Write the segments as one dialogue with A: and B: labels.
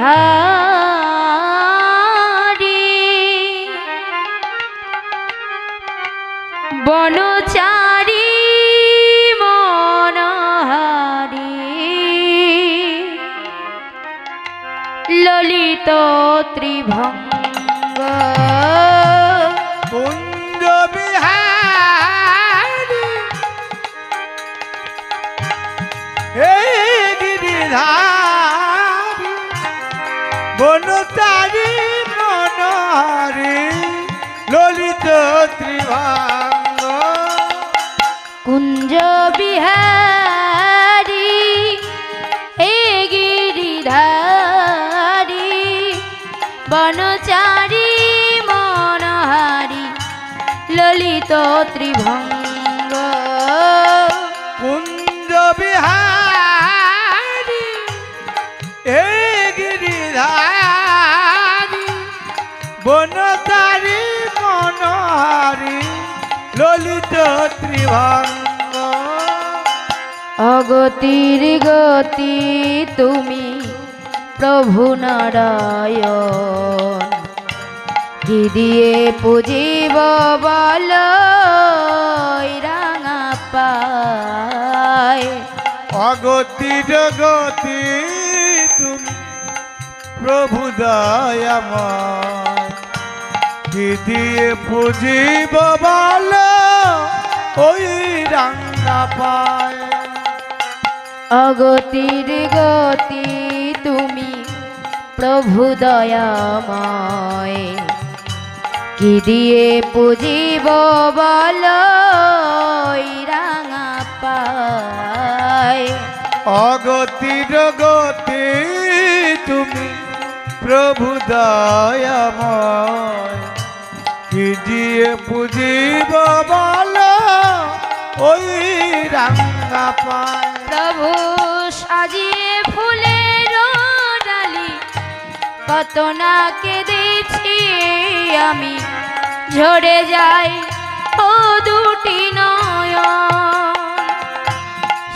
A: বিহারি বনচারী মনহারি ললিত ত্রিভঙ্গ
B: নারী মনোহারি ললিত ত্রিভাঙ্গ
A: কুঞ্জ বিহারি হে গিরিধারি বনচারী মনোহারি ললিত ত্রিভঙ্গ
B: কুঞ্জ বিহারি হে বনতারি মনোহারি ললিত ত্রিভঙ্গ
A: অগতির গতি তুমি প্রভু নারায়ণ কি দিয়ে পুজিব বল রাঙা পায়
B: অগতির তুমি প্রভু দয়াময় কি দিয়ে পুজি ববাল ওই রান্না পায়
A: অগতির গতি তুমি প্রভু দয়াময় কি দিয়ে পুজিব বলো রাঙা পায়
B: অগতির গতি তুমি প্রভু দয়াময় দিয়ে বুঝিব বল ওই রাঙ্গা পায়
A: সাজিয়ে ফুলের ডালি কত না কেঁদেছি আমি ঝরে যাই ও দুটি নয়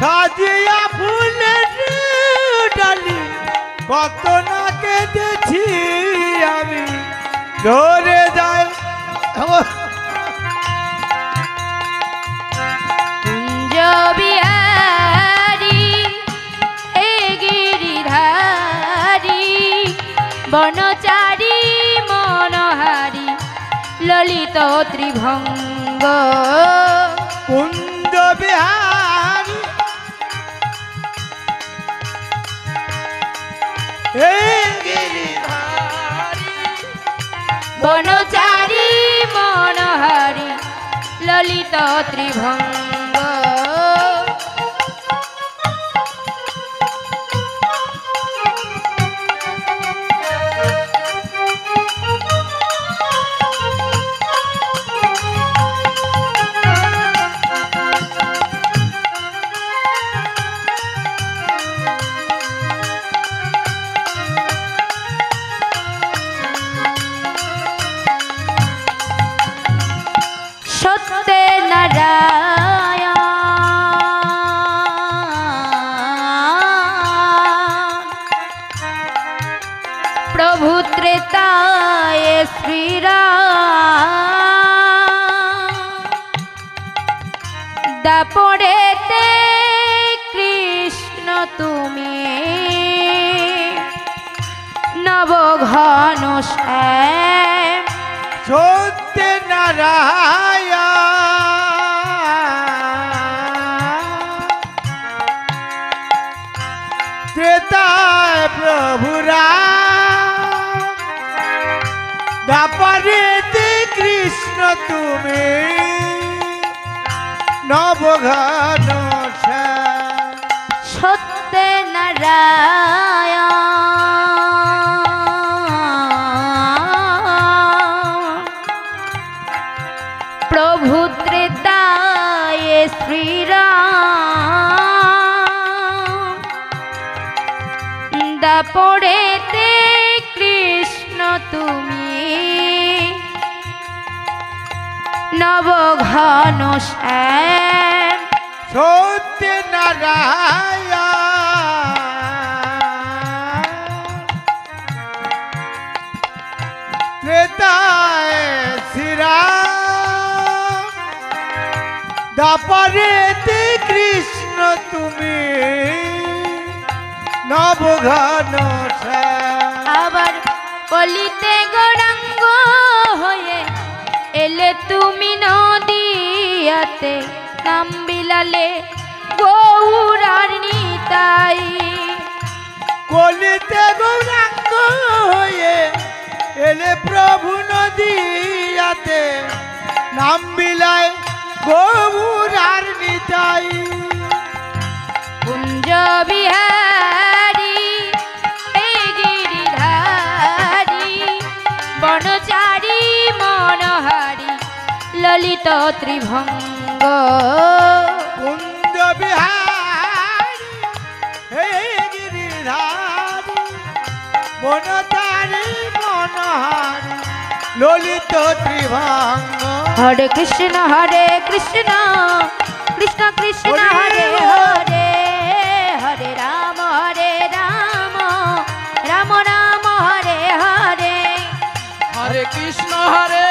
B: সাজিয়া ফুলের ডালি কত না কেঁদেছি আমি ঝরে
A: বনচারী মনোহারি ললিত ত্রিভঙ্গ
B: কুন্দ বিহার
A: বনচারী মনোহারি ললিত ত্রিভঙ্গ পড়েতে কৃষ্ণ তুমি নবঘন শ্যাম
B: সত্যে নারায়ণ প্রভু নবঘন
A: সত্য নারায়ণ প্রভু ত্রেতায় শ্রীরাম দাপড়ে নবঘন শ্যাম
B: সত্যনারায়ণ শ্রীরা কৃষ্ণ তুমি নবঘন
A: আবার বলিতে গোড়াঙ্গ তুমি নদিয়াতে নাম বিলালে গৌরানী তাই
B: কলিতে গৌরাঙ্গ হয়ে এলে প্রভু নদিয়াতে নাম বিলায় গৌরার নিতাই
A: কুঞ্জ বিহার ললিত ত্রিভঙ্গ
B: কুঞ্জ বিহারি ললিত ত্রিভঙ্গ
A: হরে কৃষ্ণ হরে কৃষ্ণ কৃষ্ণ কৃষ্ণ হরে হরে হরে রাম হরে রাম রাম রাম হরে হরে
B: হরে কৃষ্ণ হরে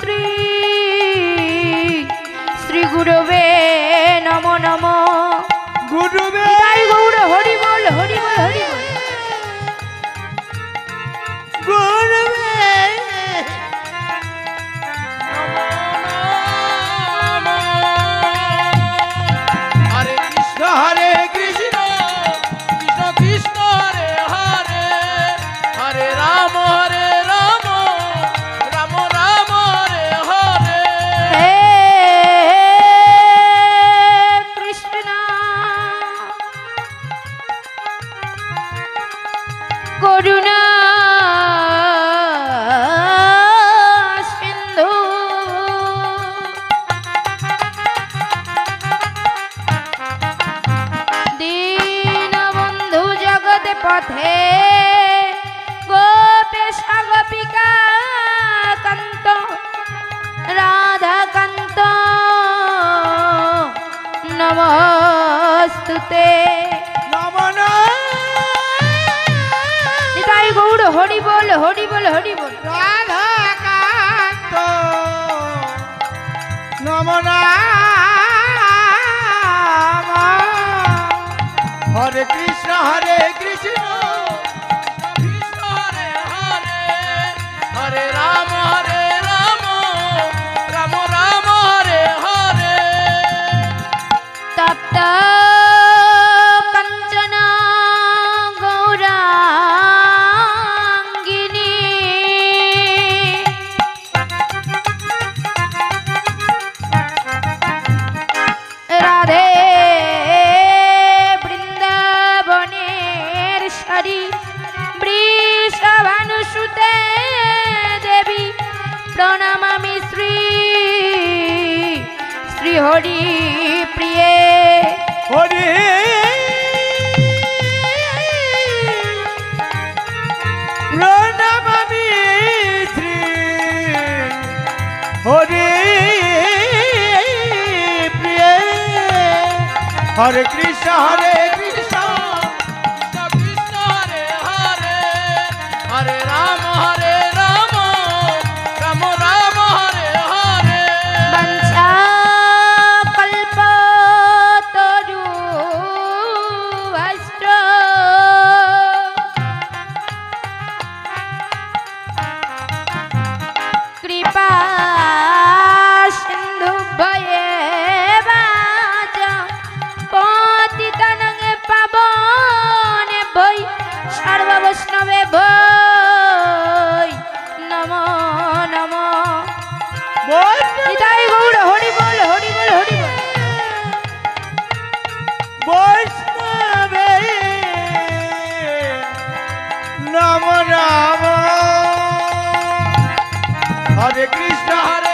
A: श्री গোপেশাগোপিকা কান্ত রাধাকান্ত নমস্তুতে তাই গৌর হরি বল হরি বল হরি বল
B: রাধাকান্ত নমনা হরে কৃষ্ণ হরে কৃষ্ণ
A: ta প্রণামামি শ্রী শ্রীহরি প্রিয়ে
B: হরি প্রণামামি শ্রী হরি প্রিয়ে হরে কৃষ্ণ হরে কৃষ্ণ
A: সর্বৈষ্ণবে ভৈ নম নম নিতাই গৌর হরি হরি
B: নম নম হরে কৃষ্ণ হরে